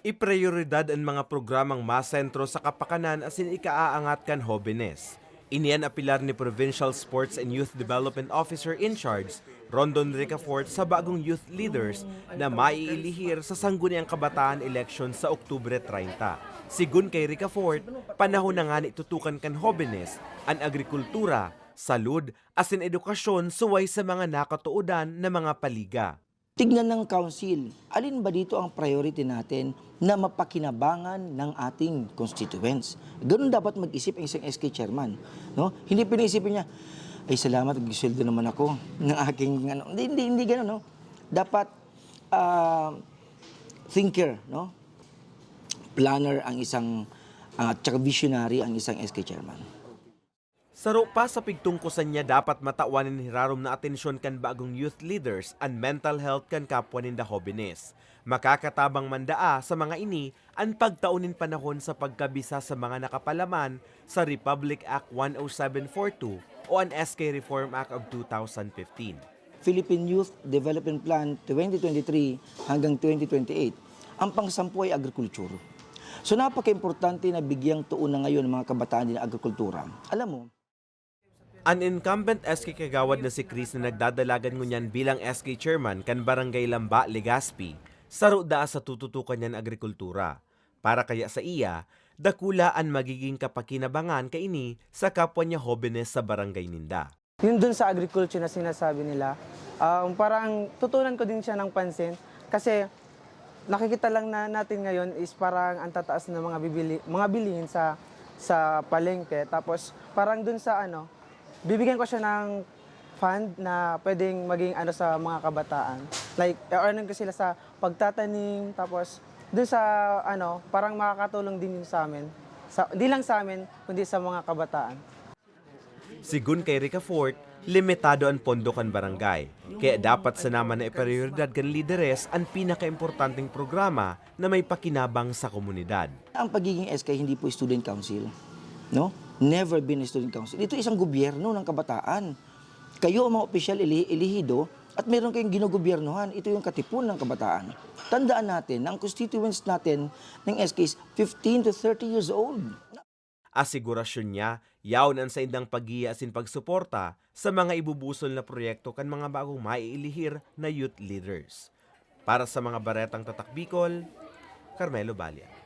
Iprioridad ang mga programang masentro sa kapakanan asin ikaaangat kan hobines. Iniyan apilar ni Provincial Sports and Youth Development Officer in charge, Rondon Ricafort sa bagong youth leaders na maiilihir sa sangguniang kabataan election sa Oktubre 30. Sigun kay Ricafort, panahon na nga ni tutukan kan hobines, ang agrikultura, salud, asin edukasyon suway sa mga nakatuudan na mga paliga. Tignan ng council, alin ba dito ang priority natin na mapakinabangan ng ating constituents? Ganun dapat mag-isip ang isang SK chairman. No? Hindi pinisipin niya, ay salamat, nag-sweldo naman ako ng aking, ano, hindi, hindi, hindi ganun, no? Dapat, ah, thinker, no? Planner ang isang, uh, visionary ang isang SK chairman. Saro pa sa pigtungkusan niya dapat matawanin hirarom na atensyon kan bagong youth leaders and mental health kan kapwa ninda hobines. Makakatabang mandaa sa mga ini ang pagtaunin panahon sa pagkabisa sa mga nakapalaman sa Republic Act 10742 o ang SK Reform Act of 2015. Philippine Youth Development Plan 2023 hanggang 2028. Ang pangsampu ay agrikultura. So napaka-importante na bigyang tuon na ngayon ng mga kabataan din ng agrikultura. Alam mo, An incumbent SK kagawad na si Chris na nagdadalagan ngunyan bilang SK chairman kan Barangay Lamba, Legazpi, saro daa sa tututukan niyan agrikultura. Para kaya sa iya, dakula ang magiging kapakinabangan kaini sa kapwa niya hobenes sa barangay ninda. Yun dun sa agriculture na sinasabi nila, um, parang tutunan ko din siya ng pansin kasi nakikita lang na natin ngayon is parang ang tataas ng mga bibili, mga bilihin sa sa palengke tapos parang dun sa ano bibigyan ko siya ng fund na pwedeng maging ano sa mga kabataan like earning ko sila sa pagtatanim tapos dun sa ano parang makakatulong din yun sa amin sa, hindi lang sa amin kundi sa mga kabataan Sigun kay Rica Fort, limitado ang pondo kan barangay. Kaya dapat sa naman na iprioridad kan lideres ang pinakaimportanteng programa na may pakinabang sa komunidad. ang pagiging SK hindi po student council. No? Never been a student council. Ito isang gobyerno ng kabataan. Kayo ang mga opisyal ili ilihido at meron kayong ginugobyernohan. Ito yung katipon ng kabataan. Tandaan natin na ang constituents natin ng SK is 15 to 30 years old. Asigurasyon niya, yaon ang sa indang paggiya asin pagsuporta sa mga ibubusol na proyekto kan mga bagong maiilihir na youth leaders. Para sa mga baretang tatak Bicol, Carmelo Balia.